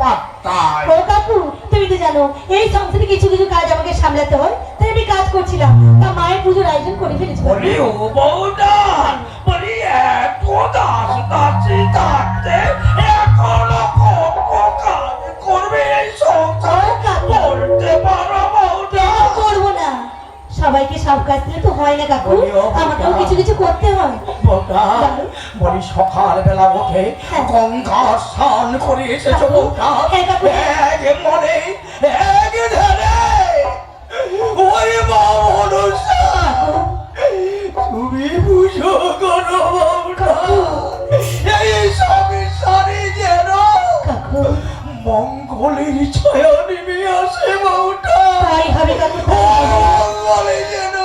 পাত্তায়। ও কাকু তুমি তো জানো এই সংসারে কিছু কিছু কাজ আমাকে সামলাতে হয় তাই আমি কাজ করছিলাম। তা মায়ের পুজোর আয়োজন করে ফেলেছি বলি ও বলি এত দাস দাসি থাকতে এখনও কাজ করবে এই সংসার? বলতে পারো বৌদা করব না। সবাইকে সব কাজ দিলে তো হয় না কাকু। আমাকেও কিছু কিছু করতে হয় বলি সকাল বেলা উঠে হ্যাঁ। গঙ্গা স্নান করে এসেছ বৌদা হ্যাঁ। এক মনে এক ধরে। ওই মা তুমি বুঝো কোনো বৌদা এই সংসারে যেন মঙ্গলের ছায়া নেমে আসে হবে। মঙ্গলে যেন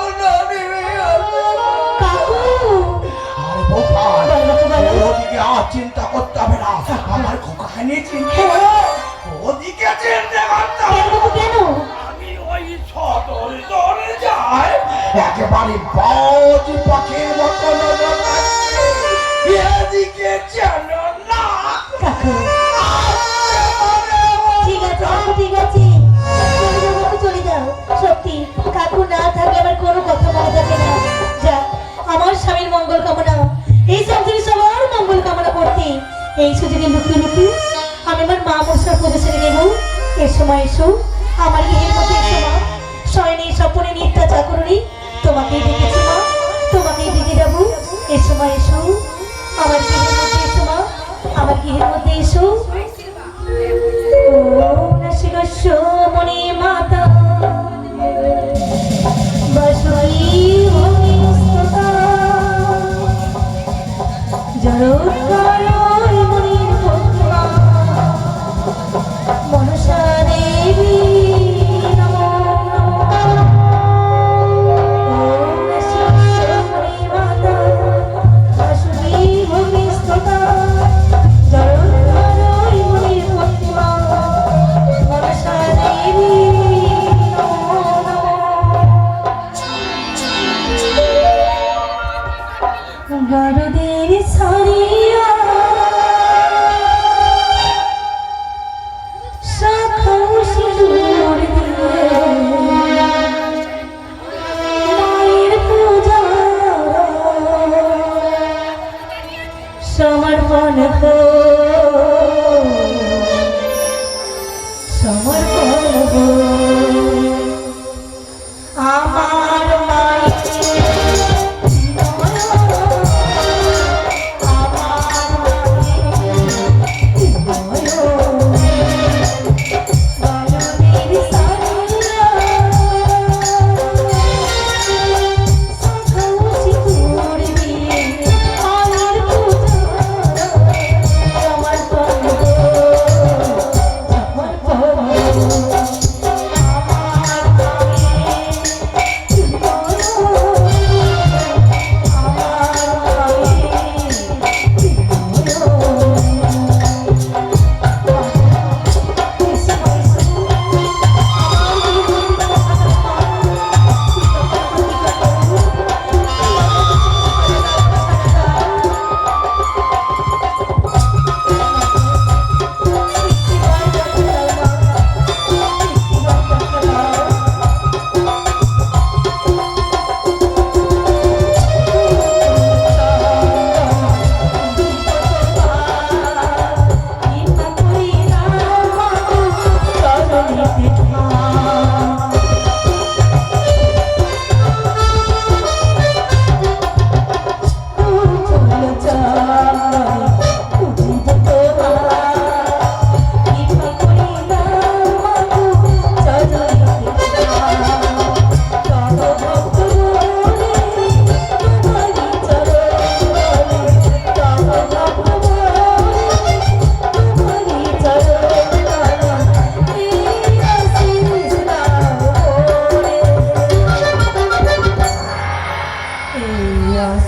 ওদিকে আর চিন্তা করতে হবে না আমার খোকাকে নিয়ে চিন্তা। ওদিকে চিন্তা করতে হবে কেন আমি ওই সদর দরে যাই একেবারে বাজ পাখির মতো। এদিকে যেন সুযোগে লুকিয়ে লুকিয়ে আমি আমার মা মশার পুজো সেরে নেব এ সময় এসো। আমার মেয়ের মধ্যে এসো মা। শয়নে স্বপনে নিত্যা চাকরণী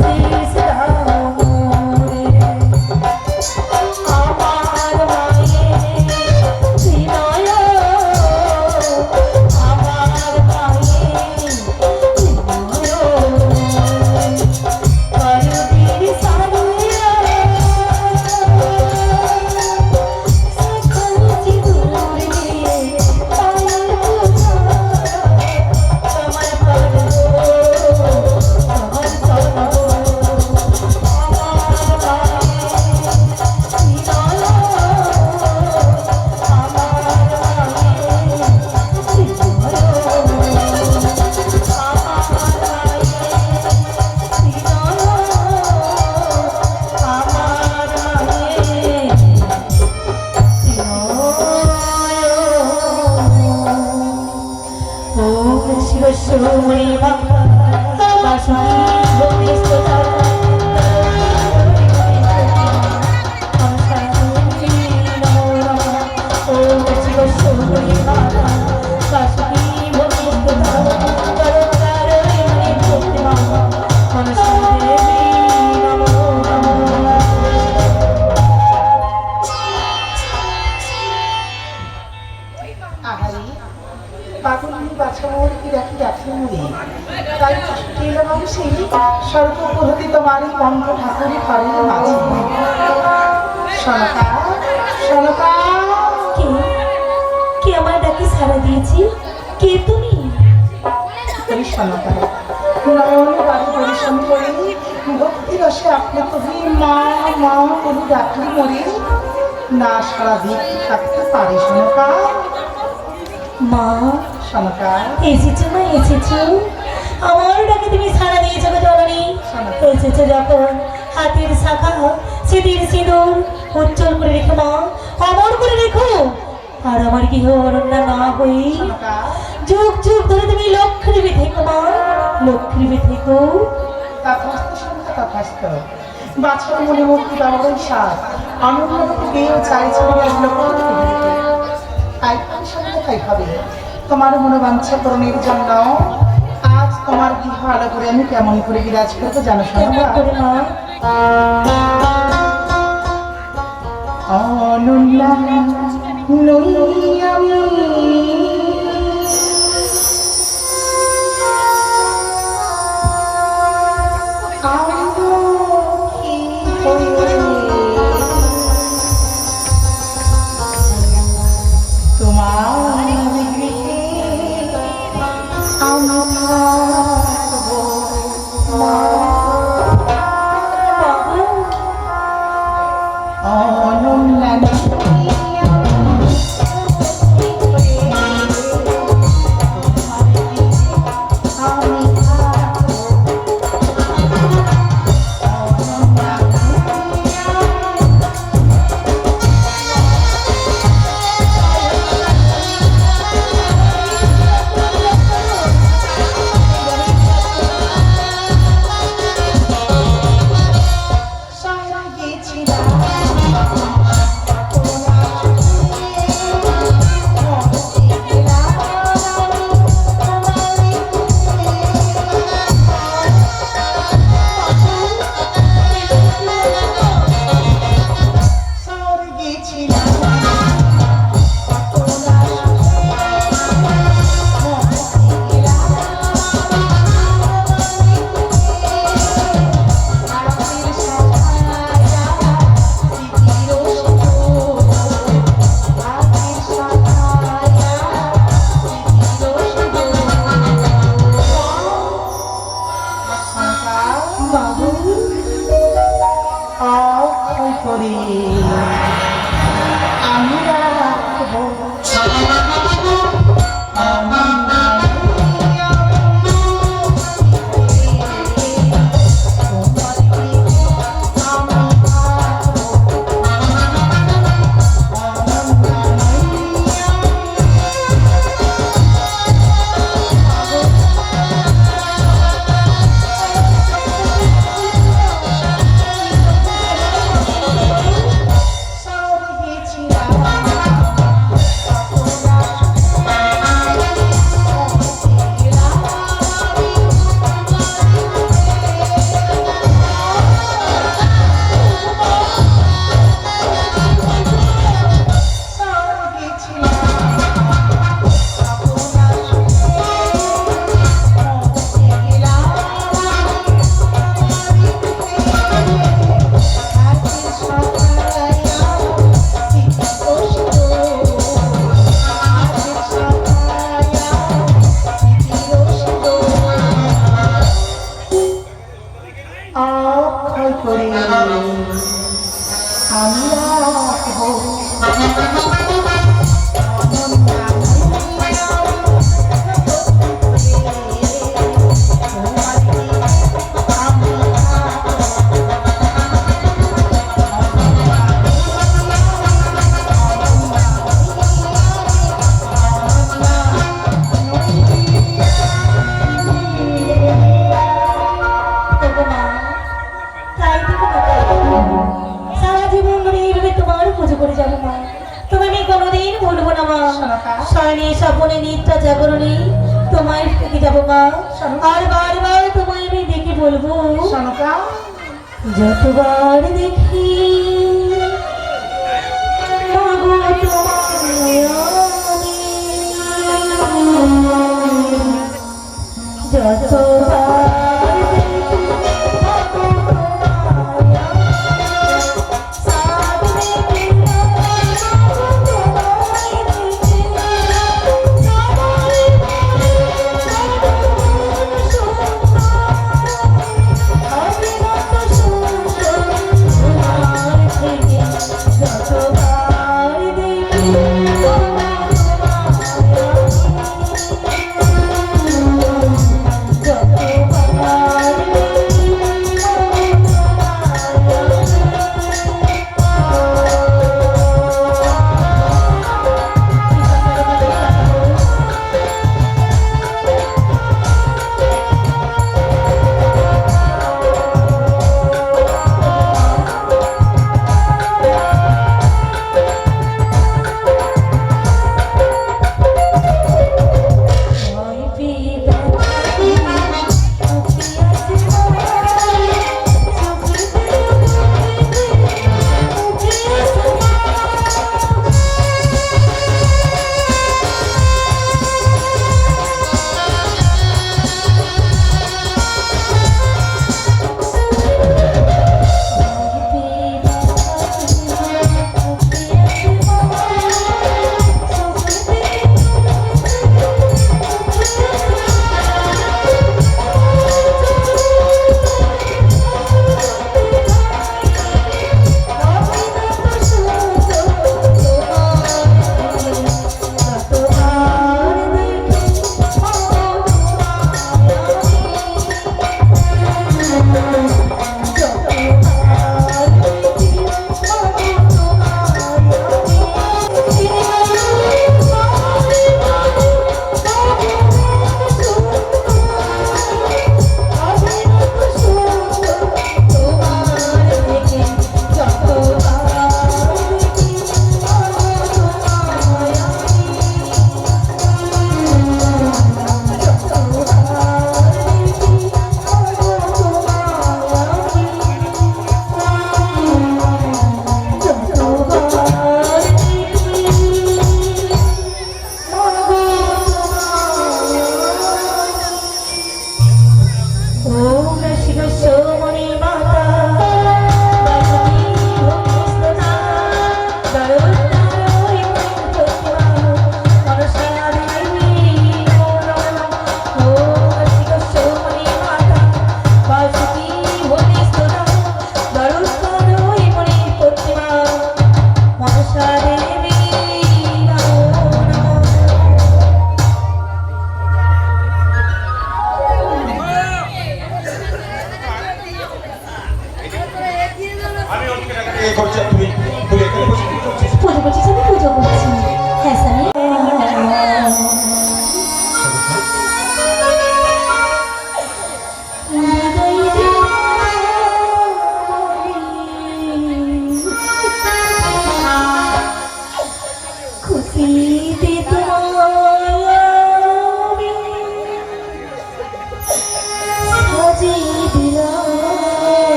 see. বাছামোর কি রাখি রাখি মুড়ি? তাই ছুটি এলো বংশী সর্বপ্রহতি তোমারই কণ্ঠ ঠাকুরই ঘরের মাঝে। সনকা সনকা কে? কে আমার ডাকে সাড়া দিয়েছি? কে তুমি? তুমি সনকা নয়ন বাড়ি পরিশ্রম করে ভক্তি রসে আপনার কবি মা মা ডাকলি মরে। না সারা দিক থাকতে পারে সনকা মা সনকা এসেছ মা এসেছ। আমার ডাকে তুমি সাড়া দিয়েছ গো জননী এসেছ যখন হাতের শাখা স্মৃতির সিঁদুর উজ্জ্বল করে রেখো মা অমর করে রেখো। আর আমার গৃহ অরণ্য না হই যুগ যুগ ধরে তুমি লক্ষ্মী দেবী থেকো মা। লক্ষ্মী দেবী থেকো। বাছার মনে মুক্তি পাওয়ার সাত আনন্দমতো পেয়েও চাই ছবি আসলো তাই তাই হবে তোমার মনোবাঞ্ছা পূরণের জন্য আজ তোমার গৃহ আলো করে আমি কেমন করে বিরাজ করব জানো শোনা করে। আমি রাখব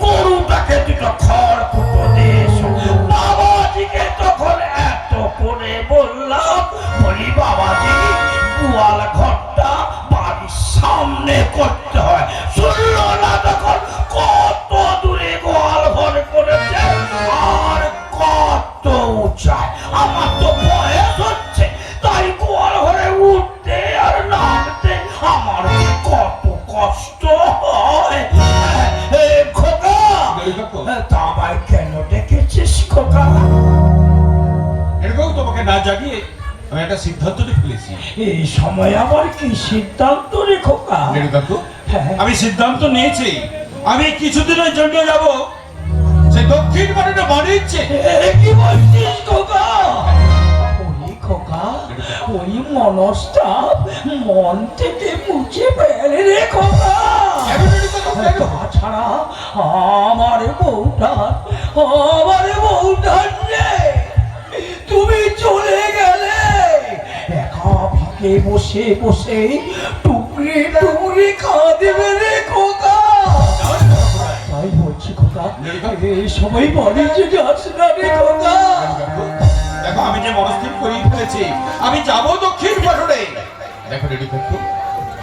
গরুটাকে দুটো খড় কুটো দিস বাবাজিকে তখন এত করে বললাম বলি বাবাজি, গোয়াল ঘরটা বাড়ির সামনে করতে সিদ্ধান্ত নিয়ে ফেলেছি। এই সময় আবার কি সিদ্ধান্ত রে খোকা কাকু হ্যাঁ। আমি সিদ্ধান্ত নিয়েছি। আমি কিছুদিনের জন্য যাব। সেই দক্ষিণ পাড়াটা বানিয়েছে এ কি বলছিস খোকা? ওই খোকা ওই মনসটা মন থেকে মুছে ফেলে রে খোকা। তাছাড়া আমার বউটার আমার বউটার নেই তুমি চলে ফাঁকে বসে বসে টুকরি টুকরি খাওয়া রে খোকা। তাই বলছি খোকা এই সময় বাড়ি যে যাস না রে খোকা। দেখো আমি যে মনস্থির করে ফেলেছি আমি যাব দক্ষিণ পাটনে দেখো রেডি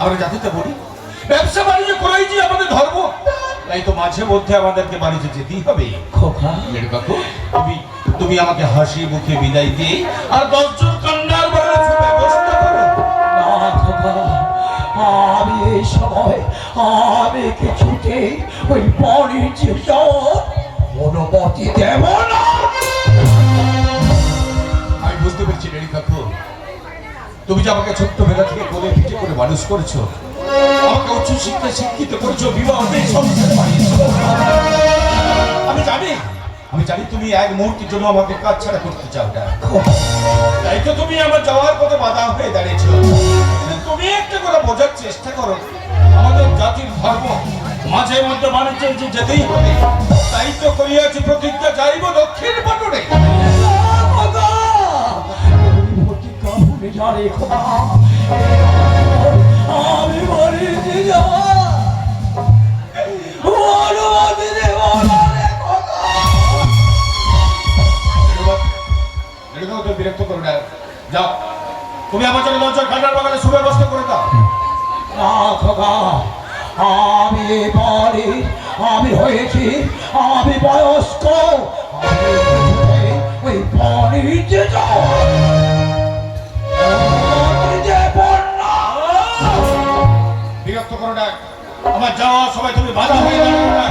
আমরা যাতে বলি ব্যবসা বাণিজ্য করাই যে আমাদের ধর্ম তাই তো মাঝে মধ্যে আমাদেরকে বাণিজ্য যেতেই হবে। খোকা তুমি তুমি আমাকে হাসি মুখে বিদায় দিয়ে আর দশজন আমি এই সময় আমি কিছুতে ওই বাণিজ্যে যাওয়ার অনুমতি দেব না। আমি বুঝতে পেরেছি মেরি কাকু। তুমি যে আমাকে ছোট্টবেলা থেকে কোলে পিঠে করে মানুষ করেছ আমাকে উচ্চ শিক্ষায় শিক্ষিত করেছ বিবাহ সংসার বানিয়েছো। আমি জানি আমি জানি তুমি এক মুহূর্তের জন্য আমাকে কাজ ছাড়া করতে চাও না। তাই তো তুমি আমার যাওয়ার পথে বাধা হয়ে দাঁড়িয়েছো। তুমি একটা করে বোঝার চেষ্টা করো। আমাদের জাতির ধর্ম মাঝে মধ্যে বাণিজ্যে যে যেতেই হবে তাই তো করিয়াছি প্রতিজ্ঞা যাইব দক্ষিণ পাটনে। আমি বিরক্ত করো যাও। তুমি আমার জন্য লঞ্চের খাটার বাগানে সুব্যবস্থা করে দাও। আমি বাড়ি আমি হয়েছি, আমি বয়স্ক ওই বাণিজ্যে যাওয়া অনুমতি দেব না। বিরক্ত করো না। আমার যাওয়া সবাই তুমি বাধা হয়ে না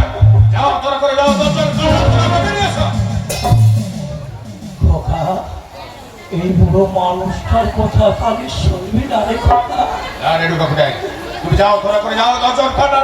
যাও, তোরা করে যাও লঞ্চের এই বুড়ো মানুষটার কথা খালি শুনবি না রে কথা না তুমি যাও তোরা করে যাও লঞ্চের খাটার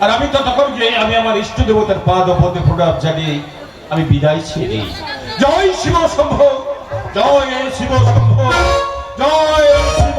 আর আমি ততক্ষণ যে আমি আমার ইষ্ট দেবতার পাদ পদে প্রণাম জানিয়ে আমি বিদায় ছেড়ে জয় শিব সম্ভব জয় শিব শম্ভ, জয় শিব